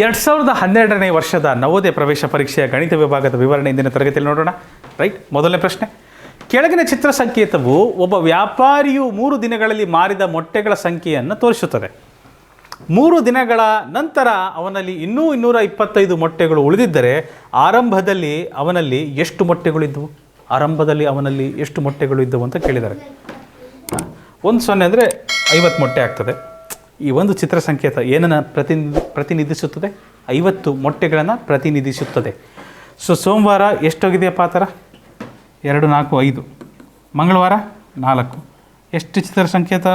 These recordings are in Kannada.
ಎರಡು ಸಾವಿರದ ಹನ್ನೆರಡನೇ ವರ್ಷದ ನವೋದಯ ಪ್ರವೇಶ ಪರೀಕ್ಷೆಯ ಗಣಿತ ವಿಭಾಗದ ವಿವರಣೆ ಇಂದಿನ ತರಗತಿಯಲ್ಲಿ ನೋಡೋಣ. ರೈಟ್, ಮೊದಲನೇ ಪ್ರಶ್ನೆ. ಕೆಳಗಿನ ಚಿತ್ರ ಸಂಕೇತವು ಒಬ್ಬ ವ್ಯಾಪಾರಿಯು ಮೂರು ದಿನಗಳಲ್ಲಿ ಮಾರಿದ ಮೊಟ್ಟೆಗಳ ಸಂಖ್ಯೆಯನ್ನು ತೋರಿಸುತ್ತದೆ. ಮೂರು ದಿನಗಳ ನಂತರ ಅವನಲ್ಲಿ ಇನ್ನೂ ಇನ್ನೂರ ಇಪ್ಪತ್ತೈದು ಮೊಟ್ಟೆಗಳು ಉಳಿದಿದ್ದರೆ ಆರಂಭದಲ್ಲಿ ಅವನಲ್ಲಿ ಎಷ್ಟು ಮೊಟ್ಟೆಗಳಿದ್ದವು ಆರಂಭದಲ್ಲಿ ಅವನಲ್ಲಿ ಎಷ್ಟು ಮೊಟ್ಟೆಗಳು ಇದ್ದವು ಅಂತ ಕೇಳಿದ್ದಾರೆ. ಒಂದು ಸೊನ್ನೆ ಅಂದರೆ ಐವತ್ತು ಮೊಟ್ಟೆ ಆಗ್ತದೆ. ಈ ಒಂದು ಚಿತ್ರ ಸಂಕೇತ ಏನನ್ನು ಪ್ರತಿನಿಧಿ ಪ್ರತಿನಿಧಿಸುತ್ತದೆ? ಐವತ್ತು ಮೊಟ್ಟೆಗಳನ್ನು ಪ್ರತಿನಿಧಿಸುತ್ತದೆ. ಸೊ ಸೋಮವಾರ ಎಷ್ಟೋಗಿದೆಯಪ್ಪ ಆ ಥರ? ಎರಡು, ನಾಲ್ಕು, ಐದು. ಮಂಗಳವಾರ ನಾಲ್ಕು. ಎಷ್ಟು ಚಿತ್ರ ಸಂಕೇತ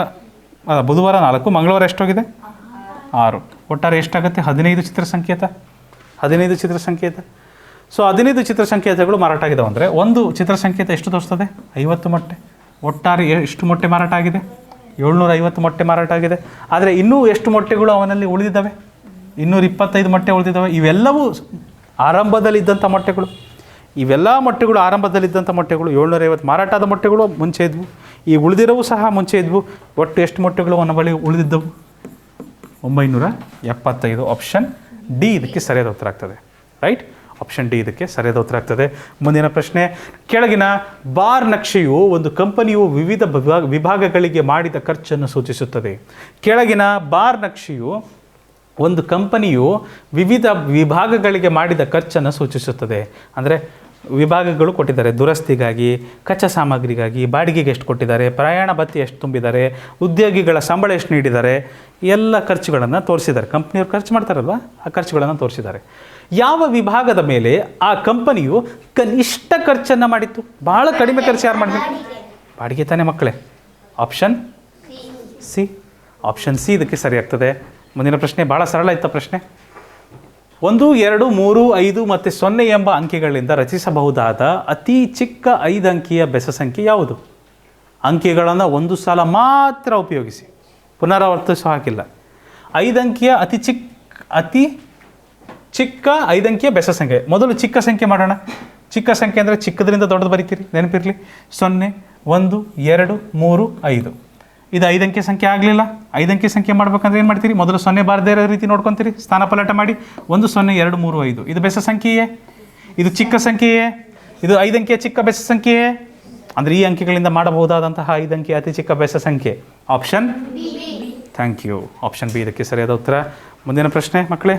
ಬುಧವಾರ ನಾಲ್ಕು, ಮಂಗಳವಾರ ಎಷ್ಟೋಗಿದೆ? ಆರು. ಒಟ್ಟಾರೆ ಎಷ್ಟಾಗುತ್ತೆ? ಹದಿನೈದು ಚಿತ್ರ ಸಂಕೇತ ಹದಿನೈದು ಚಿತ್ರ ಸಂಕೇತ ಸೊ ಹದಿನೈದು ಚಿತ್ರ ಸಂಕೇತಗಳು ಮಾರಾಟ ಆಗಿದಾವೆ ಅಂದರೆ ಒಂದು ಚಿತ್ರ ಸಂಕೇತ ಎಷ್ಟು ತೋರಿಸ್ತದೆ? ಐವತ್ತು ಮೊಟ್ಟೆ. ಒಟ್ಟಾರೆ ಎಷ್ಟು ಮೊಟ್ಟೆ ಮಾರಾಟ ಆಗಿದೆ? ಏಳ್ನೂರ ಐವತ್ತು ಮೊಟ್ಟೆ ಮಾರಾಟ ಆಗಿದೆ. ಆದರೆ ಇನ್ನೂ ಎಷ್ಟು ಮೊಟ್ಟೆಗಳು ಅವನಲ್ಲಿ ಉಳಿದಿದ್ದಾವೆ? ಇನ್ನೂರ ಇಪ್ಪತ್ತೈದು ಮೊಟ್ಟೆ ಉಳಿದಿದ್ದಾವೆ. ಇವೆಲ್ಲವೂ ಆರಂಭದಲ್ಲಿ ಇದ್ದಂಥ ಮೊಟ್ಟೆಗಳು. ಇವೆಲ್ಲ ಮೊಟ್ಟೆಗಳು ಆರಂಭದಲ್ಲಿದ್ದಂಥ ಮೊಟ್ಟೆಗಳು ಏಳ್ನೂರ ಐವತ್ತು ಮಾರಾಟ ಆದ ಮೊಟ್ಟೆಗಳು ಮುಂಚೆ ಇದ್ವು. ಈ ಉಳಿದಿರೋವು ಸಹ ಮುಂಚೆ ಇದ್ವು. ಒಟ್ಟು ಎಷ್ಟು ಮೊಟ್ಟೆಗಳು ಅವನ ಬಳಿ ಉಳಿದಿದ್ದವು? ಒಂಬೈನೂರ ಎಪ್ಪತ್ತೈದು. ಆಪ್ಷನ್ ಡಿ ಇದಕ್ಕೆ ಸರಿಯಾದ ಉತ್ತರ ಆಗ್ತದೆ. ರೈಟ್ ಆಪ್ಷನ್ ಡಿ ಇದಕ್ಕೆ ಸರಿಯಾದ ಉತ್ತರ ಆಗ್ತದೆ. ಮುಂದಿನ ಪ್ರಶ್ನೆ, ಕೆಳಗಿನ ಬಾರ್ ನಕ್ಷೆಯು ಒಂದು ಕಂಪನಿಯು ವಿವಿಧ ವಿಭಾಗಗಳಿಗೆ ಮಾಡಿದ ಖರ್ಚನ್ನು ಸೂಚಿಸುತ್ತದೆ. ಕೆಳಗಿನ ಬಾರ್ ನಕ್ಷೆಯು ಒಂದು ಕಂಪನಿಯು ವಿವಿಧ ವಿಭಾಗಗಳಿಗೆ ಮಾಡಿದ ಖರ್ಚನ್ನು ಸೂಚಿಸುತ್ತದೆ. ಅಂದರೆ ವಿಭಾಗಗಳು ಕೊಟ್ಟಿದ್ದಾರೆ. ದುರಸ್ತಿಗಾಗಿ, ಕಚ್ಚಾ ಸಾಮಗ್ರಿಗಾಗಿ, ಬಾಡಿಗೆಗೆ ಎಷ್ಟು ಕೊಟ್ಟಿದ್ದಾರೆ, ಪ್ರಯಾಣ ಭತ್ತಿ ಎಷ್ಟು ತುಂಬಿದ್ದಾರೆ, ಉದ್ಯೋಗಿಗಳ ಸಂಬಳ ಎಷ್ಟು ನೀಡಿದ್ದಾರೆ, ಎಲ್ಲ ಖರ್ಚುಗಳನ್ನು ತೋರಿಸಿದ್ದಾರೆ. ಕಂಪ್ನಿಯವ್ರು ಖರ್ಚು ಮಾಡ್ತಾರಲ್ವ? ಆ ಖರ್ಚುಗಳನ್ನು ತೋರಿಸಿದ್ದಾರೆ. ಯಾವ ವಿಭಾಗದ ಮೇಲೆ ಆ ಕಂಪನಿಯು ಕನಿಷ್ಠ ಖರ್ಚನ್ನು ಮಾಡಿತ್ತು? ಭಾಳ ಕಡಿಮೆ ಖರ್ಚು ಯಾರು ಮಾಡಬೇಕು ಬಾಡಿಗೆ ತಾನೇ ಮಕ್ಕಳೇ. ಆಪ್ಷನ್ ಸಿ ಆಪ್ಷನ್ ಸಿ ಇದಕ್ಕೆ ಸರಿಯಾಗ್ತದೆ. ಮುಂದಿನ ಪ್ರಶ್ನೆ ಭಾಳ ಸರಳ ಇತ್ತ ಪ್ರಶ್ನೆ. ಒಂದು, ಎರಡು, ಮೂರು, ಐದು ಮತ್ತು ಸೊನ್ನೆ ಎಂಬ ಅಂಕಿಗಳಿಂದ ರಚಿಸಬಹುದಾದ ಅತಿ ಚಿಕ್ಕ ಐದು ಅಂಕಿಯ ಬೆಸ ಸಂಖ್ಯೆ ಯಾವುದು? ಅಂಕಿಗಳನ್ನು ಒಂದು ಸಲ ಮಾತ್ರ ಉಪಯೋಗಿಸಿ. ಪುನರಾವರ್ತಿಸೋ ಹಾಕಿಲ್ಲ ಐದು ಅಂಕಿಯ ಅತಿ ಚಿಕ್ಕ ಅತಿ ಚಿಕ್ಕ ಐದಂಕಿಯ ಬೆಸ ಸಂಖ್ಯೆ. ಮೊದಲು ಚಿಕ್ಕ ಸಂಖ್ಯೆ ಮಾಡೋಣ. ಚಿಕ್ಕ ಸಂಖ್ಯೆ ಅಂದರೆ ಚಿಕ್ಕದರಿಂದ ದೊಡ್ಡದು ಬರಿತೀರಿ. ನೆನಪಿರಲಿ. ಸೊನ್ನೆ, ಒಂದು, ಎರಡು, ಮೂರು, ಐದು. ಇದು ಐದಂಕಿ ಸಂಖ್ಯೆ ಆಗಲಿಲ್ಲ. ಐದಂಕಿ ಸಂಖ್ಯೆ ಮಾಡ್ಬೇಕಂದ್ರೆ ಏನು ಮಾಡ್ತೀರಿ? ಮೊದಲು ಸೊನ್ನೆ ಬಾರದೇ ಇರೋ ರೀತಿ ನೋಡ್ಕೊತೀರಿ. ಸ್ಥಾನ ಪಲಾಟ ಮಾಡಿ. ಒಂದು ಸೊನ್ನೆ ಎರಡು ಮೂರು ಐದು. ಇದು ಬೆಸ ಸಂಖ್ಯೆಯೇ? ಇದು ಚಿಕ್ಕ ಸಂಖ್ಯೆಯೇ? ಇದು ಐದಂಕಿಯ ಚಿಕ್ಕ ಬೆಸ ಸಂಖ್ಯೆಯೇ? ಅಂದರೆ ಈ ಅಂಕಿಗಳಿಂದ ಮಾಡಬಹುದಾದಂತಹ ಐದಂಕಿ ಅತಿ ಚಿಕ್ಕ ಬೆಸ ಸಂಖ್ಯೆ. Option thank you option B ಇದಕ್ಕೆ ಸರಿಯಾದ ಉತ್ತರ. ಮುಂದಿನ ಪ್ರಶ್ನೆ ಮಕ್ಕಳೇ.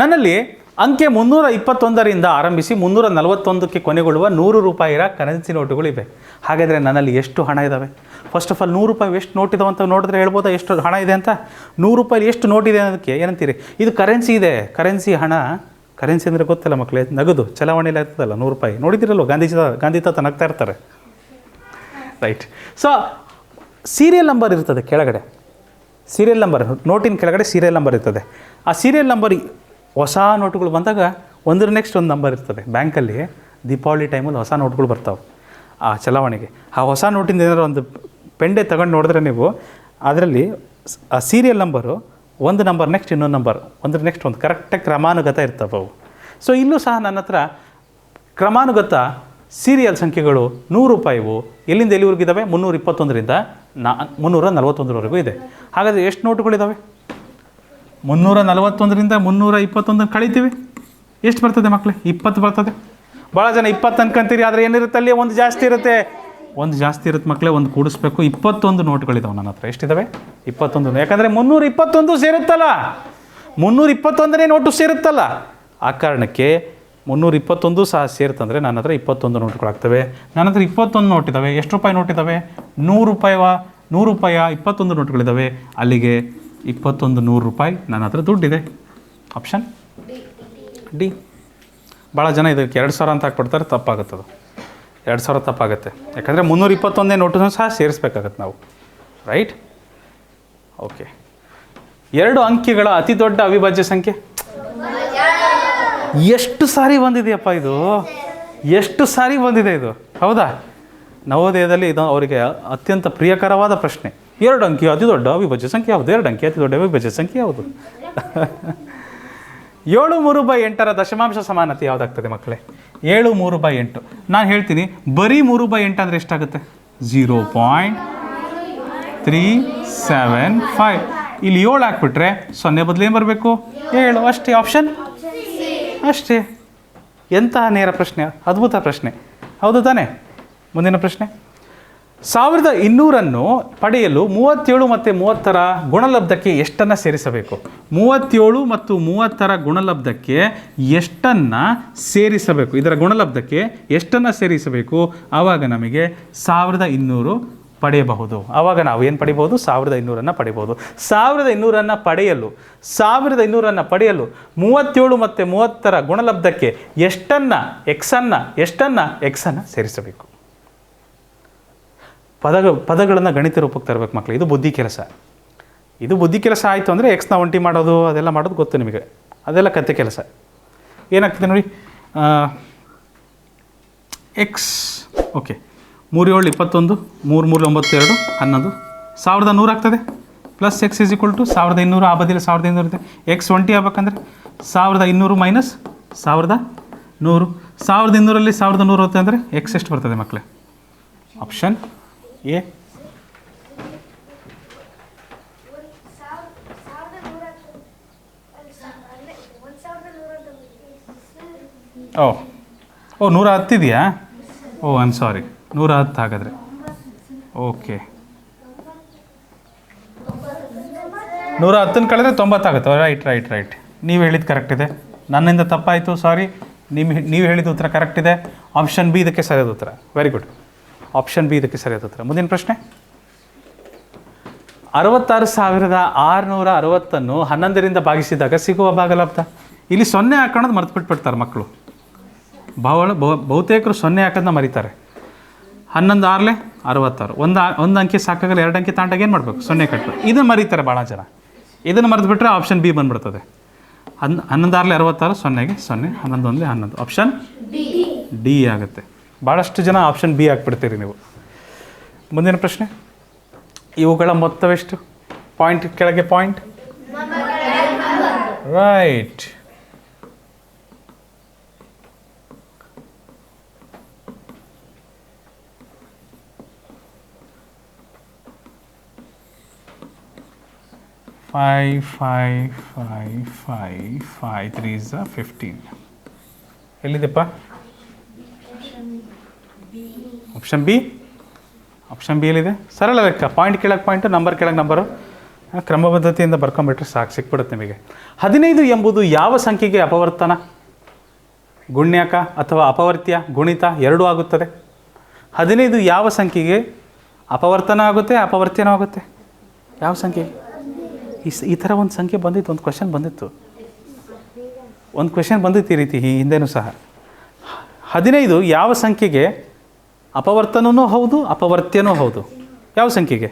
ನನ್ನಲ್ಲಿ ಅಂಕೆ ಮುನ್ನೂರ ಇಪ್ಪತ್ತೊಂದರಿಂದ ಆರಂಭಿಸಿ ಮುನ್ನೂರ ನಲವತ್ತೊಂದಕ್ಕೆ ಕೊನೆಗೊಳ್ಳುವ ನೂರು ರೂಪಾಯಿರ ಕರೆನ್ಸಿ ನೋಟುಗಳು ಇವೆ ಹಾಗಾದರೆ ನನ್ನಲ್ಲಿ ಎಷ್ಟು ಹಣ ಇದ್ದಾವೆ ಫಸ್ಟ್ ಆಫ್ ಆಲ್ ನೂರು ರೂಪಾಯಿ ಎಷ್ಟು ನೋಟ್ ಇದಾವೆ ಅಂತ ನೋಡಿದ್ರೆ ಹೇಳ್ಬೋದಾ? ಎಷ್ಟು ಹಣ ಇದೆ ಅಂತ? ನೂರು ರೂಪಾಯಿ ಎಷ್ಟು ನೋಟ್ ಇದೆ ಅನ್ನೋದಕ್ಕೆ ಏನಂತೀರಿ? ಇದು ಕರೆನ್ಸಿ ಇದೆ. ಕರೆನ್ಸಿ ಹಣ ಕರೆನ್ಸಿ ಅಂದರೆ ಗೊತ್ತಲ್ಲ ಮಕ್ಕಳೇ ನಗದು ಚಲಾವಣೆಯಲ್ಲಿ ಇರ್ತದಲ್ಲ ನೂರು ರೂಪಾಯಿ. ನೋಡಿದಿರಲ್ವ, ಗಾಂಧೀಜಿ ಗಾಂಧಿ ತಾತ ನಗ್ತಾ ಇರ್ತಾರೆ. ರೈಟ್ ಸೊ ಸೀರಿಯಲ್ ನಂಬರ್ ಇರ್ತದೆ ಕೆಳಗಡೆ. ಸೀರಿಯಲ್ ನಂಬರ್ ನೋಟಿನ ಕೆಳಗಡೆ ಸೀರಿಯಲ್ ನಂಬರ್ ಇರ್ತದೆ. ಆ ಸೀರಿಯಲ್ ನಂಬರ್ ಹೊಸ ನೋಟುಗಳು ಬಂದಾಗ ಒಂದರ ನೆಕ್ಸ್ಟ್ ಒಂದು ನಂಬರ್ ಇರ್ತದೆ. ಬ್ಯಾಂಕಲ್ಲಿ ದೀಪಾವಳಿ ಟೈಮಲ್ಲಿ ಹೊಸ ನೋಟ್ಗಳು ಬರ್ತಾವೆ. ಆ ಚಲಾವಣೆಗೆ. ಆ ಹೊಸ ನೋಟಿಂದ ಏನಾದ್ರು ಒಂದು ಪೆಂಡೆ ತಗೊಂಡು ನೋಡಿದ್ರೆ ನೀವು ಅದರಲ್ಲಿ ಆ ಸೀರಿಯಲ್ ನಂಬರು ಒಂದು ನಂಬರ್ ನೆಕ್ಸ್ಟ್ ಇನ್ನೊಂದು ನಂಬರ್ ಒಂದ್ರ ನೆಕ್ಸ್ಟ್ ಒಂದು ಕರೆಕ್ಟಾಗಿ ಕ್ರಮಾನುಗತ ಇರ್ತವೆ ಅವು. ಸೊ ಇಲ್ಲೂ ಸಹ ನನ್ನ ಹತ್ರ ಕ್ರಮಾನುಗತ ಸೀರಿಯಲ್ ಸಂಖ್ಯೆಗಳು ನೂರು ರೂಪಾಯಿವು. ಎಲ್ಲಿಂದ ಎಲ್ಲಿವರೆಗೂ ಇದ್ದಾವೆ ಮುನ್ನೂರ ಇಪ್ಪತ್ತೊಂದರಿಂದ ನಾ, ಮುನ್ನೂರ ನಲವತ್ತೊಂದರವರೆಗೂ ಇದೆ. ಹಾಗಾದರೆ ಎಷ್ಟು ನೋಟುಗಳಿದ್ದಾವೆ ಮುನ್ನೂರ ನಲವತ್ತೊಂದರಿಂದ ಮುನ್ನೂರ ಇಪ್ಪತ್ತೊಂದು ಕಳಿತೀವಿ. ಎಷ್ಟು ಬರ್ತದೆ ಮಕ್ಕಳೇ ಇಪ್ಪತ್ತು ಬರ್ತದೆ. ಭಾಳ ಜನ ಇಪ್ಪತ್ತು ಅನ್ಕೊಂತೀರಿ, ಆದರೆ ಏನಿರುತ್ತೆ ಅಲ್ಲಿ? ಒಂದು ಜಾಸ್ತಿ ಇರುತ್ತೆ. ಒಂದು ಜಾಸ್ತಿ ಇರುತ್ತೆ ಮಕ್ಕಳೇ ಒಂದು ಕೂಡಿಸ್ಬೇಕು. ಇಪ್ಪತ್ತೊಂದು ನೋಟ್ಗಳಿದಾವೆ ನನ್ನ ಹತ್ರ. ಎಷ್ಟಿದ್ದಾವೆ ಇಪ್ಪತ್ತೊಂದು. ಯಾಕಂದರೆ ಮುನ್ನೂರ ಇಪ್ಪತ್ತೊಂದು ಸೇರುತ್ತಲ್ಲ? ಮುನ್ನೂರ ಇಪ್ಪತ್ತೊಂದನೇ ನೋಟು ಸೇರುತ್ತಲ್ಲ? ಆ ಕಾರಣಕ್ಕೆ ಮುನ್ನೂರ ಇಪ್ಪತ್ತೊಂದು ಸಹ ಸೇರ್ತಂದರೆ ನನ್ನ ಹತ್ರ ಇಪ್ಪತ್ತೊಂದು ನೋಟ್ಗಳಾಗ್ತವೆ. ನನ್ನ ಹತ್ರ ಇಪ್ಪತ್ತೊಂದು ನೋಟ್ ಇದ್ದಾವೆ ಎಷ್ಟು ರೂಪಾಯಿ ನೋಟ್ ಇದ್ದಾವೆ ನೂರು ರೂಪಾಯಿವ? ನೂರು ರೂಪಾಯ ಇಪ್ಪತ್ತೊಂದು ನೋಟ್ಗಳಿದ್ದಾವೆ ಅಲ್ಲಿಗೆ ಇಪ್ಪತ್ತೊಂದು ನೂರು ರೂಪಾಯಿ ನನ್ನ ಹತ್ರ ದುಡ್ಡಿದೆ. ಆಪ್ಷನ್? ಡಿ. ಭಾಳ ಜನ ಇದಕ್ಕೆ ಎರಡು ಸಾವಿರ ಅಂತ ಹಾಕ್ಬಿಡ್ತಾರೆ, ತಪ್ಪಾಗುತ್ತದು. ಎರಡು ಸಾವಿರ ತಪ್ಪಾಗುತ್ತೆ. ಯಾಕಂದರೆ ಮುನ್ನೂರ ಇಪ್ಪತ್ತೊಂದೇ ನೋಟನ್ನು ಸಹ ಸೇರಿಸ್ಬೇಕಾಗತ್ತೆ ನಾವು. ರೈಟ್ ಓಕೆ ಎರಡು ಅಂಕಿಗಳ ಅತಿ ದೊಡ್ಡ ಅವಿಭಾಜ್ಯ ಸಂಖ್ಯೆ? ಎಷ್ಟು ಸಾರಿ ಬಂದಿದೆಯಪ್ಪ ಇದು? ಎಷ್ಟು ಸಾರಿ ಬಂದಿದೆ ಇದು? ಹೌದಾ? ನವೋದಯದಲ್ಲಿ ಇದು ಅವರಿಗೆ ಅತ್ಯಂತ ಪ್ರಿಯಕರವಾದ ಪ್ರಶ್ನೆ. ಎರಡು ಅಂಕಿ ಅತಿ ದೊಡ್ಡ ಅವಿಭಾಜ್ಯ ಸಂಖ್ಯೆ ಯಾವುದು? ಎರಡು ಅಂಕಿ ಅತಿ ದೊಡ್ಡ ಅವಿಭಾಜ್ಯ ಸಂಖ್ಯೆ ಯಾವುದು? ಏಳು ಮೂರು ಬೈ ಎಂಟರ ದಶಮಾಂಶ ಸಮಾನತೆ ಯಾವುದಾಗ್ತದೆ ಮಕ್ಕಳೇ? ಏಳು ಮೂರು ಬೈ ಎಂಟು. ನಾನು ಹೇಳ್ತೀನಿ, ಬರೀ ಮೂರು ಬೈ ಎಂಟು ಅಂದರೆ ಎಷ್ಟಾಗುತ್ತೆ? Zero point three seven five. ಇಲ್ಲಿ ಏಳು ಹಾಕ್ಬಿಟ್ರೆ ಸೊನ್ನೆ ಬದಲು ಏನು ಬರಬೇಕು? ಏಳು. ಅಷ್ಟೇ ಆಪ್ಷನ್ ಅಷ್ಟೇ. ಎಂತಹ ನೇರ ಪ್ರಶ್ನೆ? ಅದ್ಭುತ ಪ್ರಶ್ನೆ. ಹೌದು ತಾನೆ? ಮುಂದಿನ ಪ್ರಶ್ನೆ? ಸಾವಿರದ ಇನ್ನೂರನ್ನು ಪಡೆಯಲು ಮೂವತ್ತೇಳು ಮತ್ತು ಮೂವತ್ತರ ಗುಣಲಬ್ಧಕ್ಕೆ ಎಷ್ಟನ್ನು ಸೇರಿಸಬೇಕು? ಮೂವತ್ತೇಳು ಮತ್ತು ಮೂವತ್ತರ ಗುಣಲಬ್ಧಕ್ಕೆ ಎಷ್ಟನ್ನು ಸೇರಿಸಬೇಕು? ಇದರ ಗುಣಲಬ್ಧಕ್ಕೆ ಎಷ್ಟನ್ನು ಸೇರಿಸಬೇಕು? ಆವಾಗ ನಮಗೆ ಸಾವಿರದ ಇನ್ನೂರು ಪಡೆಯಬಹುದು. ಆವಾಗ ನಾವು ಏನು ಪಡಿಬೋದು ಸಾವಿರದ ಇನ್ನೂರನ್ನು ಪಡಿಬೋದು ಸಾವಿರದ ಇನ್ನೂರನ್ನು ಪಡೆಯಲು, ಸಾವಿರದ ಇನ್ನೂರನ್ನು ಪಡೆಯಲು ಮೂವತ್ತೇಳು ಮತ್ತು ಮೂವತ್ತರ ಗುಣಲಬ್ಧಕ್ಕೆ ಎಷ್ಟನ್ನು ಎಕ್ಸನ್ನು ಎಷ್ಟನ್ನು ಎಕ್ಸನ್ನು ಸೇರಿಸಬೇಕು? ಪದಗ, ಪದಗಳನ್ನು ಗಣಿತ ರೂಪಕ್ಕೆ ತರಬೇಕು ಮಕ್ಕಳು ಇದು ಬುದ್ಧಿ ಕೆಲಸ. ಇದು ಬುದ್ಧಿ ಕೆಲಸ ಆಯಿತು ಅಂದರೆ ಎಕ್ಸ್ನ ಒಂಟಿ ಮಾಡೋದು, ಅದೆಲ್ಲ ಮಾಡೋದು ಗೊತ್ತು ನಿಮಗೆ. ಅದೆಲ್ಲ ಕತೆ ಕೆಲಸ. ಏನಾಗ್ತದೆ ನೋಡಿ ಎಕ್ಸ್ ಓಕೆ ಮೂರು ಏಳು, ಇಪ್ಪತ್ತೊಂದು, ಮೂರು ಮೂರು ಒಂಬತ್ತು ಎರಡು ಹನ್ನೊಂದು. ಸಾವಿರದ ನೂರು ಆಗ್ತದೆ? Plus X is equal to ಸಾವಿರದ ಇನ್ನೂರು, ಆ ಬದಿಯಲ್ಲಿ ಸಾವಿರದ ಇನ್ನೂರು ಇದೆ. ಎಕ್ಸ್ ಒಂಟಿ ಆಗ್ಬೇಕಂದ್ರೆ ಸಾವಿರದ ಇನ್ನೂರು ಮೈನಸ್ ಸಾವಿರದ ನೂರು. ಸಾವಿರದ ಇನ್ನೂರಲ್ಲಿ ಸಾವಿರದ ನೂರು ಅಂದರೆ ಎಕ್ಸ್ ಎಷ್ಟು ಬರ್ತದೆ ಮಕ್ಕಳೇ ಆಪ್ಷನ್ ಎ ಓ. ಓ ನೂರ ಹತ್ತಿದೆಯಾ? ಓ ಐಮ್ ಸಾರಿ ನೂರ ಹತ್ತು ಹಾಗಾದರೆ. ಓಕೆ. ನೂರ ಹತ್ತನ್ನು ಕಳೆದ್ರೆ ತೊಂಬತ್ತಾಗುತ್ತೆ ರೈಟ್ ರೈಟ್ ರೈಟ್ ನೀವು ಹೇಳಿದ್ದು ಕರೆಕ್ಟ್ ಇದೆ. ನನ್ನಿಂದ ತಪ್ಪಾಯಿತು ಸಾರಿ ನಿಮ್ಮ ನೀವು ಹೇಳಿದ ಉತ್ತರ ಕರೆಕ್ಟ್ ಇದೆ. ಆಪ್ಷನ್ ಬಿ ಇದಕ್ಕೆ ಸರಿಯಾದ ಉತ್ತರ. ವೆರಿ ಗುಡ್ ಆಪ್ಷನ್ ಬಿ ಇದಕ್ಕೆ ಸರಿಯಾದ ಉತ್ತರ. ಮುಂದಿನ ಪ್ರಶ್ನೆ. ಅರವತ್ತಾರು ಸಾವಿರದ ಆರುನೂರ ಅರವತ್ತನ್ನು ಹನ್ನೊಂದರಿಂದ ಭಾಗಿಸಿದಾಗ ಸಿಗುವ ಭಾಗಲಬ್ಧ ಇಲ್ಲಿ ಸೊನ್ನೆ ಹಾಕೋಣದು ಮರೆತು ಬಿಟ್ಬಿಡ್ತಾರೆ ಮಕ್ಕಳು ಬಹಳ ಬಹು- ಬಹುತೇಕರು ಸೊನ್ನೆ ಹಾಕೋದನ್ನ ಮರೀತಾರೆ. ಹನ್ನೊಂದು ಆರ್ಲೆ ಅರವತ್ತಾರು. ಒಂದು ಒಂದು ಅಂಕಿ ಸಾಕಾಗಲ್ಲ ಎರಡು ಅಂಕಿ ತಾಂಡಾಗ ಏನು ಮಾಡಬೇಕು? ಸೊನ್ನೆ ಕಟ್ಟಬೇಕು ಇದನ್ನು ಮರೀತಾರೆ ಭಾಳ ಜನ. ಇದನ್ನು ಮರೆತು ಬಿಟ್ಟರೆ ಆಪ್ಷನ್ ಬಿ ಬಂದ್ಬಿಡ್ತದೆ. ಹನ್ ಹನ್ನೊಂದು ಆರ್ಲೆ ಅರವತ್ತಾರು ಸೊನ್ನೆಗೆ ಸೊನ್ನೆ ಹನ್ನೊಂದು ಒಂದೇ ಹನ್ನೊಂದು. ಆಪ್ಷನ್ ಡಿ ಆಗುತ್ತೆ. ಭಾಳಷ್ಟು ಜನ ಆಪ್ಷನ್ ಬಿ ಹಾಕ್ಬಿಡ್ತೀರಿ ನೀವು. ಮುಂದಿನ ಪ್ರಶ್ನೆ. ಇವುಗಳ ಮೊತ್ತವೆಷ್ಟು ಪಾಯಿಂಟ್ ಕೆಳಗೆ point right five five five five five three is fifteen ಎಲ್ಲಿದೆಪ್ಪ? Option B option B ಎಲ್ಲಿದೆ? ಸರಳ ಲೆಕ್ಕ. ಪಾಯಿಂಟ್ ಕೆಳಗೆ ಪಾಯಿಂಟು ನಂಬರ್ ಕೆಳಗೆ ನಂಬರು ಕ್ರಮಬದ್ಧತೆಯಿಂದ ಬರ್ಕೊಂಬಿಟ್ರೆ ಸಾಕು, ಸಿಕ್ಬಿಡುತ್ತೆ ನಿಮಗೆ. ಹದಿನೈದು ಎಂಬುದು ಯಾವ ಸಂಖ್ಯೆಗೆ ಅಪವರ್ತನ? ಗುಣ್ಯಾಕ ಅಥವಾ ಅಪವರ್ತ್ಯ, ಗುಣಿತ ಎರಡೂ ಆಗುತ್ತದೆ. ಹದಿನೈದು ಯಾವ ಸಂಖ್ಯೆಗೆ ಅಪವರ್ತನ ಆಗುತ್ತೆ, ಅಪವರ್ತ್ಯನೂ ಆಗುತ್ತೆ? ಯಾವ ಸಂಖ್ಯೆಗೆ ಈ ಈ ಥರ ಒಂದು ಸಂಖ್ಯೆ ಬಂದಿತ್ತು, ಒಂದು ಕ್ವಶನ್ ಬಂದಿತ್ತು. ಒಂದು ಕ್ವೆಶನ್ ಬಂದಿತ್ತು ಈ ರೀತಿ, ಈ ಹಿಂದೆನೂ ಸಹ. ಹದಿನೈದು ಯಾವ ಸಂಖ್ಯೆಗೆ ಅಪವರ್ತನೂ ಹೌದು, ಅಪವರ್ತ್ಯನೂ ಹೌದು. ಯಾವ ಸಂಖ್ಯೆಗೆ?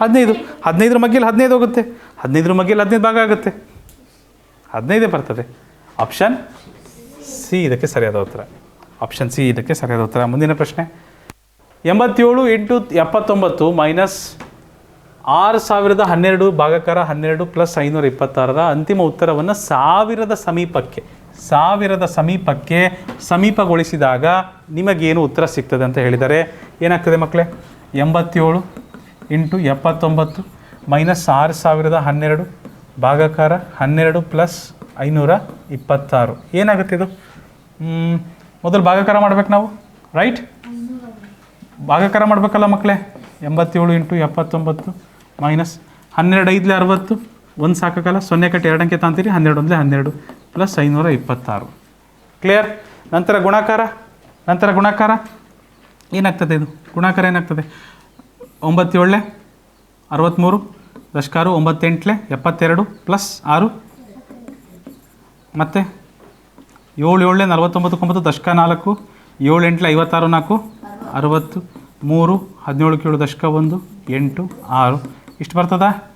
ಹದಿನೈದು. ಹದಿನೈದರ ಮಗ್ಗಿಲಿ ಹದಿನೈದು ಹೋಗುತ್ತೆ. ಹದಿನೈದರ ಮಗ್ಗಿಲಿ ಹದಿನೈದು ಭಾಗ ಆಗುತ್ತೆ. ಹದಿನೈದೇ ಬರ್ತದೆ. ಆಪ್ಷನ್ ಸಿ ಇದಕ್ಕೆ ಸರಿಯಾದ ಉತ್ತರ. ಆಪ್ಷನ್ ಸಿ ಇದಕ್ಕೆ ಸರಿಯಾದ ಉತ್ತರ. ಮುಂದಿನ ಪ್ರಶ್ನೆ. ಎಂಬತ್ತೇಳು ಎಂಟು ಎಪ್ಪತ್ತೊಂಬತ್ತು ಮೈನಸ್ ಆರು ಸಾವಿರದ ಹನ್ನೆರಡು ಭಾಗಕಾರ ಹನ್ನೆರಡು ಪ್ಲಸ್ ಐನೂರ ಇಪ್ಪತ್ತಾರರ ಅಂತಿಮ ಉತ್ತರವನ್ನು ಸಾವಿರದ ಸಮೀಪಕ್ಕೆ ಸಾವಿರದ ಸಮೀಪಕ್ಕೆ ಸಮೀಪಗೊಳಿಸಿದಾಗ ನಿಮಗೇನು ಉತ್ತರ ಸಿಗ್ತದೆ ಅಂತ ಹೇಳಿದರೆ ಏನಾಗ್ತದೆ ಮಕ್ಕಳೇ? ಎಂಬತ್ತೇಳು ಇಂಟು ಎಪ್ಪತ್ತೊಂಬತ್ತು ಮೈನಸ್ ಆರು ಸಾವಿರದ ಹನ್ನೆರಡು ಭಾಗಕಾರ ಹನ್ನೆರಡು ಪ್ಲಸ್ ಐನೂರ ಇಪ್ಪತ್ತಾರು. ಏನಾಗುತ್ತೆ ಇದು? ಮೊದಲು ಭಾಗಕಾರ ಮಾಡ್ಬೇಕು ನಾವು. ರೈಟ್? ಭಾಗಕಾರ ಮಾಡಬೇಕಲ್ಲ ಮಕ್ಕಳೇ? ಎಂಬತ್ತೇಳು ಇಂಟು ಎಪ್ಪತ್ತೊಂಬತ್ತು ಮೈನಸ್ ಹನ್ನೆರಡು ಐದಲೇ ಅರವತ್ತು. ಒಂದು ಸಾಕಾಗಲ್ಲ? ಸೊನ್ನೆ ಕಟ್ಟಿ ಎರಡು ಅಂಕೆ ತಾಂತೀರಿ? ಹನ್ನೆರಡು ಒಂದಲೇ ಹನ್ನೆರಡು. ಪ್ಲಸ್ ಐನೂರ ಇಪ್ಪತ್ತಾರು. ಕ್ಲಿಯರ್ ನಂತರ ಗುಣಾಕಾರ? ನಂತರ ಗುಣಾಕಾರ? ಏನಾಗ್ತದೆ ಇದು? ಗುಣಾಕಾರ ಏನಾಗ್ತದೆ? ಒಂಬತ್ತೇಳೆ ಅರವತ್ತ್ಮೂರು ದಶಕಾರು? ಒಂಬತ್ತೆಂಟ್ಲೆ ಎಪ್ಪತ್ತೆರಡು? ಪ್ಲಸ್ ಆರು? ಮತ್ತು? ಏಳು ಏಳೆ ನಲವತ್ತೊಂಬತ್ತು? ಒಂಬತ್ತು? ದಶಕ ನಾಲ್ಕು? ಏಳು ಎಂಟ್ಲೆ ಐವತ್ತಾರು? ನಾಲ್ಕು? ಅರವತ್ತು? ಮೂರು? ಹದಿನೇಳು ಏಳು ದಶಕ ಒಂದು? ಎಂಟು? ಆರು? ಇಷ್ಟು ಬರ್ತದಾ?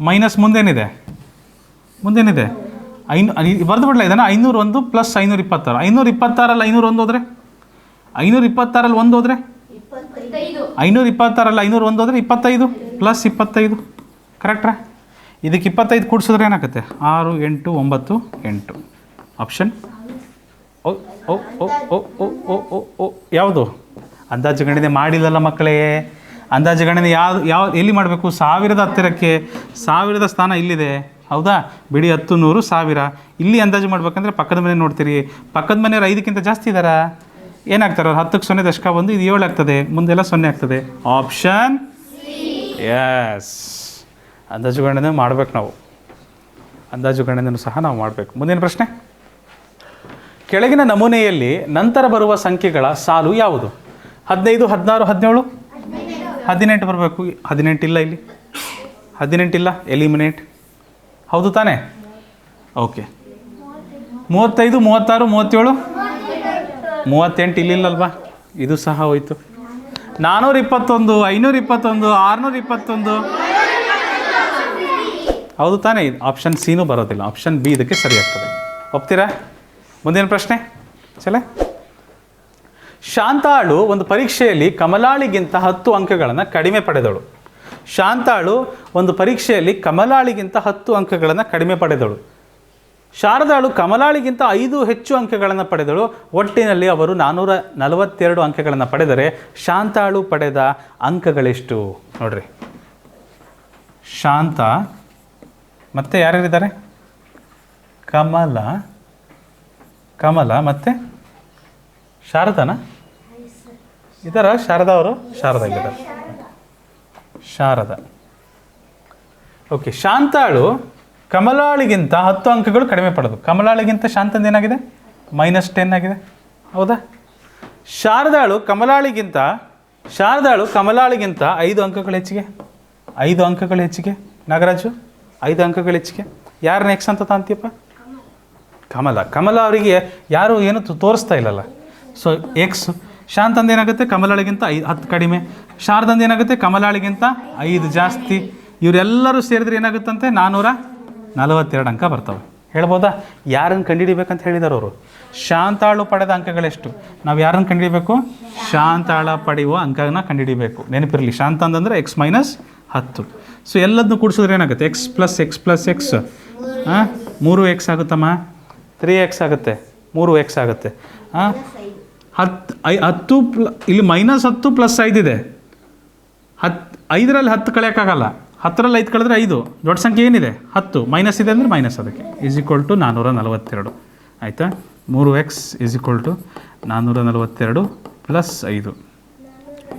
ಮೈನಸ್ ಮುಂದೇನಿದೆ? ಮುಂದೇನಿದೆ? ಐನು ಬರೆದು ಬಿಡಲ ಇದನ್ನು? ಐನೂರು ಒಂದು ಪ್ಲಸ್ ಐನೂರ ಇಪ್ಪತ್ತಾರು ಐನೂರ ಇಪ್ಪತ್ತಾರಲ್ಲಿ ಐನೂರು ಒಂದು ಹೋದರೆ? ಐನೂರ ಇಪ್ಪತ್ತಾರಲ್ಲಿ ಒಂದು ಹೋದರೆ? ಐನೂರ ಇಪ್ಪತ್ತಾರಲ್ಲಿ ಐನೂರು ಒಂದು ಹೋದರೆ ಇಪ್ಪತ್ತೈದು ಪ್ಲಸ್ ಇಪ್ಪತ್ತೈದು. ಕರೆಕ್ಟ್ರಾ ಇದಕ್ಕೆ ಇಪ್ಪತ್ತೈದು ಕೂಡಿಸಿದ್ರೆ ಏನಾಗುತ್ತೆ? ಆರು, ಎಂಟು, ಒಂಬತ್ತು, ಎಂಟು. ಆಪ್ಷನ್ ಓ ಓ ಓ ಓ ಓ ಓ ಓ ಓ, ಯಾವುದು? ಅಂದಾಜು ಗಣನೆ ಮಾಡಿಲ್ಲಲ್ಲ ಮಕ್ಕಳೇ. ಅಂದಾಜು ಗಣನೆ ಯಾವ ಯಾವ, ಎಲ್ಲಿ ಮಾಡಬೇಕು? ಸಾವಿರದ ಹತ್ತಿರಕ್ಕೆ ಸಾವಿರದ ಸ್ಥಾನ ಇಲ್ಲಿದೆ. ಹೌದಾ? ಬಿಡಿ ಹತ್ತು ನೂರು ಸಾವಿರ. ಇಲ್ಲಿ ಅಂದಾಜು ಮಾಡ್ಬೇಕಂದ್ರೆ ಪಕ್ಕದ ಮನೆ ನೋಡ್ತೀರಿ. ಪಕ್ಕದ ಮನೆಯವ್ರು ಐದಕ್ಕಿಂತ ಜಾಸ್ತಿ ಇದ್ದಾರಾ ಏನಾಗ್ತಾರೆ? ಅವ್ರು ಹತ್ತಕ್ಕೆ ಸೊನ್ನೆ ದಶಕ ಬಂದು ಇದು ಏಳು ಆಗ್ತದೆ ಮುಂದೆಲ್ಲ ಸೊನ್ನೆ ಆಗ್ತದೆ. ಆಪ್ಷನ್ ಎಸ್ ಅಂದಾಜು ಗಣನೆ ಮಾಡ್ಬೇಕು ನಾವು. ಅಂದಾಜು ಗಣನೆಯನ್ನು ಸಹ ನಾವು ಮಾಡಬೇಕು. ಮುಂದಿನ ಪ್ರಶ್ನೆ. ಕೆಳಗಿನ ನಮೂನೆಯಲ್ಲಿ ನಂತರ ಬರುವ ಸಂಖ್ಯೆಗಳ ಸಾಲು ಯಾವುದು? ಹದಿನೈದು, ಹದಿನಾರು, ಹದಿನೇಳು? ಹದಿನೆಂಟು ಬರಬೇಕು. ಹದಿನೆಂಟು ಇಲ್ಲ. ಇಲ್ಲಿ ಹದಿನೆಂಟಿಲ್ಲ. ಎಲಿಮಿನೇಟ್ ಹೌದು ತಾನೆ? ಓಕೆ ಮೂವತ್ತೈದು, ಮೂವತ್ತಾರು, ಮೂವತ್ತೇಳು? ಮೂವತ್ತೆಂಟು ಇಲ್ಲಿಲ್ಲಲ್ವಾ? ಇದು ಸಹ ಹೋಯಿತು. ನಾನ್ನೂರ ಇಪ್ಪತ್ತೊಂದು, ಐನೂರ ಇಪ್ಪತ್ತೊಂದು, ಆರುನೂರ ಇಪ್ಪತ್ತೊಂದು. ಹೌದು ತಾನೇ? ಆಪ್ಷನ್ ಸಿನೂ ಬರೋದಿಲ್ಲ. ಆಪ್ಷನ್ ಬಿ ಇದಕ್ಕೆ ಸರಿ ಆಗ್ತದೆ. ಒಪ್ತೀರಾ? ಮುಂದಿನ ಪ್ರಶ್ನೆ? ಚಲೆ? ಶಾಂತಾಳು ಒಂದು ಪರೀಕ್ಷೆಯಲ್ಲಿ ಕಮಲಾಳಿಗಿಂತ ಹತ್ತು ಅಂಕಗಳನ್ನು ಕಡಿಮೆ ಪಡೆದಳು. ಶಾಂತಾಳು ಒಂದು ಪರೀಕ್ಷೆಯಲ್ಲಿ ಕಮಲಾಳಿಗಿಂತ ಹತ್ತು ಅಂಕಗಳನ್ನು ಕಡಿಮೆ ಪಡೆದಳು. ಶಾರದಾಳು ಕಮಲಾಳಿಗಿಂತ ಐದು ಹೆಚ್ಚು ಅಂಕಗಳನ್ನು ಪಡೆದಳು. ಒಟ್ಟಿನಲ್ಲಿ ಅವರು ನಾನ್ನೂರ ನಲವತ್ತೆರಡು ಅಂಕಗಳನ್ನು ಪಡೆದರೆ ಶಾಂತಾಳು ಪಡೆದ ಅಂಕಗಳೆಷ್ಟು? ನೋಡ್ರಿ. ಶಾಂತ, ಮತ್ತೆ ಯಾರ್ಯಾರಿದ್ದಾರೆ? ಕಮಲ ಕಮಲ ಮತ್ತೆ ಶಾರದನ? ಇದ್ದಾರ ಶಾರದಾ ಅವರು? ಶಾರದಾ ಇದ್ದಾರೆ. ಶಾರದ. ಓಕೆ, ಶಾಂತಾಳು ಕಮಲಾಳಿಗಿಂತ ಹತ್ತು ಅಂಕಗಳು ಕಡಿಮೆ ಪಡೆದು. ಕಮಲಾಳಿಗಿಂತ ಶಾಂತಂದು ಏನಾಗಿದೆ? ಮೈನಸ್ ಟೆನ್ ಆಗಿದೆ. ಹೌದಾ? ಶಾರದಾಳು ಕಮಲಾಳಿಗಿಂತ ಶಾರದಾಳು ಕಮಲಾಳಿಗಿಂತ ಐದು ಅಂಕಗಳು ಹೆಚ್ಚಿಗೆ. ಐದು ಅಂಕಗಳು ಹೆಚ್ಚಿಗೆ. ನಾಗರಾಜು, ಐದು ಅಂಕಗಳು ಹೆಚ್ಚಿಗೆ. ಯಾರು ನೆಕ್ಸ್ಟ್ ಅಂತ ತಾಂತೀಯಪ್ಪ? ಕಮಲ. ಕಮಲ ಅವರಿಗೆ ಯಾರು ಏನು ತೋರಿಸ್ತಾ ಇಲ್ಲಲ್ಲ. ಸೊ ಎಕ್ಸ್ ಶಾಂತಂದ ಏನಾಗುತ್ತೆ? ಕಮಲಾಳಿಗಿಂತ ಐದು ಹತ್ತು ಕಡಿಮೆ. ಶಾರದಂದು ಏನಾಗುತ್ತೆ? ಕಮಲಾಳಿಗಿಂತ ಐದು ಜಾಸ್ತಿ. ಇವರೆಲ್ಲರೂ ಸೇರಿದ್ರೆ ಏನಾಗುತ್ತಂತೆ? ನಾನ್ನೂರ ನಲವತ್ತೆರಡು ಅಂಕ ಬರ್ತವೆ. ಹೇಳ್ಬೋದಾ? ಯಾರನ್ನು ಕಂಡುಹಿಡಿಬೇಕಂತ ಹೇಳಿದಾರೆ ಅವರು. ಶಾಂತಾಳು ಪಡೆದ ಅಂಕಗಳೆಷ್ಟು? ನಾವು ಯಾರನ್ನು ಕಂಡುಹಿಡಿಬೇಕು ಶಾಂತಾಳ ಪಡೆಯುವ ಅಂಕನ ಕಂಡುಹಿಡಿಬೇಕು ನೆನಪಿರಲಿ. ಶಾಂತ ಅಂತಂದರೆ ಎಕ್ಸ್ ಮೈನಸ್ ಹತ್ತು. ಸೊ ಎಲ್ಲದನ್ನು ಕೂಡಿಸಿದ್ರೆ ಏನಾಗುತ್ತೆ? X plus X plus X ಹಾಂ ಮೂರು ಎಕ್ಸ್ ಆಗುತ್ತಮ್ಮ? ತ್ರೀ ಎಕ್ಸ್ ಆಗುತ್ತೆ. ಮೂರು ಎಕ್ಸ್ ಆಗುತ್ತೆ. ಹಾಂ ಹತ್ತು ಐ ಹತ್ತು ಪ್ಲ ಇಲ್ಲಿ ಮೈನಸ್ ಹತ್ತು ಪ್ಲಸ್ ಐದಿದೆ ಹತ್ತು ಐದರಲ್ಲಿ ಹತ್ತು ಕಳೆಯೋಕ್ಕಾಗಲ್ಲ. ಹತ್ತರಲ್ಲಿ ಐದು ಕಳೆದ್ರೆ ಐದು. ದೊಡ್ಡ ಸಂಖ್ಯೆ ಏನಿದೆ? ಹತ್ತು. ಮೈನಸ್ ಇದೆ ಅಂದರೆ ಮೈನಸ್ ಅದಕ್ಕೆ. ಈಸ್ ಈಕ್ವಲ್ ಟು ನಾನ್ನೂರ ನಲವತ್ತೆರಡು ಆಯಿತಾ? ಮೂರು ಎಕ್ಸ್ ಈಸ್ ಈಕ್ವಲ್ ಟು ನಾನ್ನೂರ ನಲವತ್ತೆರಡು ಪ್ಲಸ್ ಐದು.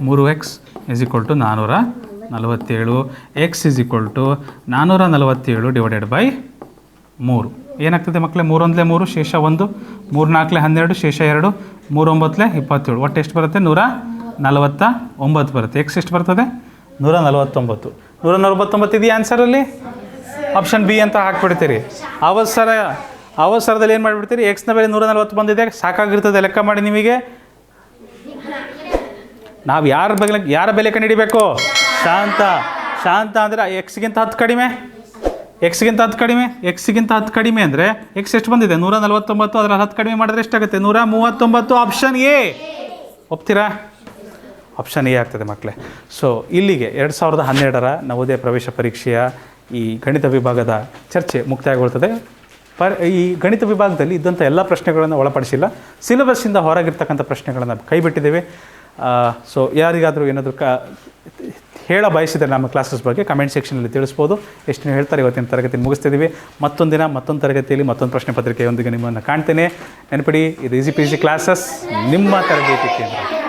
ಮೂರು ಎಕ್ಸ್ ಇಸ್ ಈಕ್ವಲ್ ಟು ನಾನ್ನೂರ ನಲವತ್ತೇಳು ಎಕ್ಸ್ ಇಸ್ ಈಕ್ವಲ್ ಟು ನಾನ್ನೂರ ನಲವತ್ತೇಳು ಡಿವೈಡೆಡ್ ಬೈ ಮೂರು. ಏನಾಗ್ತದೆ ಮಕ್ಕಳೇ? ಮೂರೊಂದಲೇ ಮೂರು, ಶೇಷ ಒಂದು ಮೂರು ನಾಲ್ಕಲೆ ಹನ್ನೆರಡು, ಶೇಷ ಎರಡು, ಮೂರೊಂಬತ್ತಲೆ ಇಪ್ಪತ್ತೇಳು. ಒಟ್ಟು ಎಷ್ಟು ಬರುತ್ತೆ? ನೂರ ನಲವತ್ತ ಒಂಬತ್ತು ಬರುತ್ತೆ. ಎಕ್ಸ್ ಎಷ್ಟು ಬರ್ತದೆ? ನೂರ ನಲವತ್ತೊಂಬತ್ತು. ನೂರ ನಲವತ್ತೊಂಬತ್ತು ಇದೆಯಾ ಆನ್ಸರಲ್ಲಿ ಆಪ್ಷನ್ ಬಿ ಅಂತ ಹಾಕ್ಬಿಡ್ತೀರಿ. ಅವಸರ, ಅವಸರದಲ್ಲಿ ಏನು ಮಾಡಿಬಿಡ್ತೀರಿ? ಎಕ್ಸ್ನ ಬೆಲೆ ನೂರ ನಲವತ್ತು ಬಂದಿದೆ. ಸಾಕಾಗಿರ್ತದೆ. ಲೆಕ್ಕ ಮಾಡಿ ನಿಮಗೆ. ನಾವು ಯಾರ ಬೆಲೆ ಯಾರ ಬೆಲೆ ಕಂಡುಹಿಡಿಬೇಕು? ಶಾಂತ. ಶಾಂತ ಅಂದರೆ ಎಕ್ಸ್ಗಿಂತ ಹತ್ತು ಕಡಿಮೆ. ಎಕ್ಸ್ಗಿಂತ ಹತ್ತು ಕಡಿಮೆ ಎಕ್ಸ್ಗಿಂತ ಹತ್ತು ಕಡಿಮೆ ಅಂದರೆ ಎಕ್ಸ್ ಎಷ್ಟು ಬಂದಿದೆ? ನೂರ ನಲವತ್ತೊಂಬತ್ತು, ಅದರಲ್ಲಿ ಹತ್ತು ಕಡಿಮೆ ಮಾಡಿದ್ರೆ ಎಷ್ಟಾಗುತ್ತೆ? ನೂರ ಮೂವತ್ತೊಂಬತ್ತು ಆಪ್ಷನ್ ಎ ಒಪ್ತೀರಾ? ಆಪ್ಷನ್ ಎ ಆಗ್ತದೆ ಮಕ್ಕಳೇ. ಸೊ ಇಲ್ಲಿಗೆ ಎರಡು ಸಾವಿರದ ಹನ್ನೆರಡರ ನವೋದಯ ಪ್ರವೇಶ ಪರೀಕ್ಷೆಯ ಈ ಗಣಿತ ವಿಭಾಗದ ಚರ್ಚೆ ಮುಕ್ತಾಯಗೊಳ್ತದೆ. ಪರ್, ಈ ಗಣಿತ ವಿಭಾಗದಲ್ಲಿ ಇದ್ದಂಥ ಎಲ್ಲ ಪ್ರಶ್ನೆಗಳನ್ನು ಒಳಪಡಿಸಿಲ್ಲ. ಸಿಲೆಬಸ್ಸಿಂದ ಹೊರಗಿರ್ತಕ್ಕಂಥ ಪ್ರಶ್ನೆಗಳನ್ನು ಕೈಬಿಟ್ಟಿದ್ದೇವೆ. ಸೊ ಯಾರಿಗಾದರೂ ಏನಾದರೂ ಕ ಹೇಳ ಬಯಸಿದರೆ ನಮ್ಮ ಕ್ಲಾಸಸ್ ಬಗ್ಗೆ ಕಮೆಂಟ್ ಸೆಕ್ಷನಲ್ಲಿ ತಿಳಿಸ್ಬೋದು. ಎಷ್ಟು ಹೇಳ್ತಾರೆ ಇವತ್ತಿನ ತರಗತಿ ಮುಗಿಸ್ತಿದ್ದೀವಿ ಮತ್ತೊಂದು ದಿನ ಮತ್ತೊಂದು ತರಗತಿಯಲ್ಲಿ ಮತ್ತೊಂದು ಪ್ರಶ್ನೆ ಪತ್ರಿಕೆಯೊಂದಿಗೆ ನಿಮ್ಮನ್ನು ಕಾಣ್ತೇನೆ. ನೆನಪಿಡಿ, ಇದು ಈಸಿ ಪಿ ಜಿ ಕ್ಲಾಸಸ್ ನಿಮ್ಮ ತರಬೇತಿ ಕೇಂದ್ರ.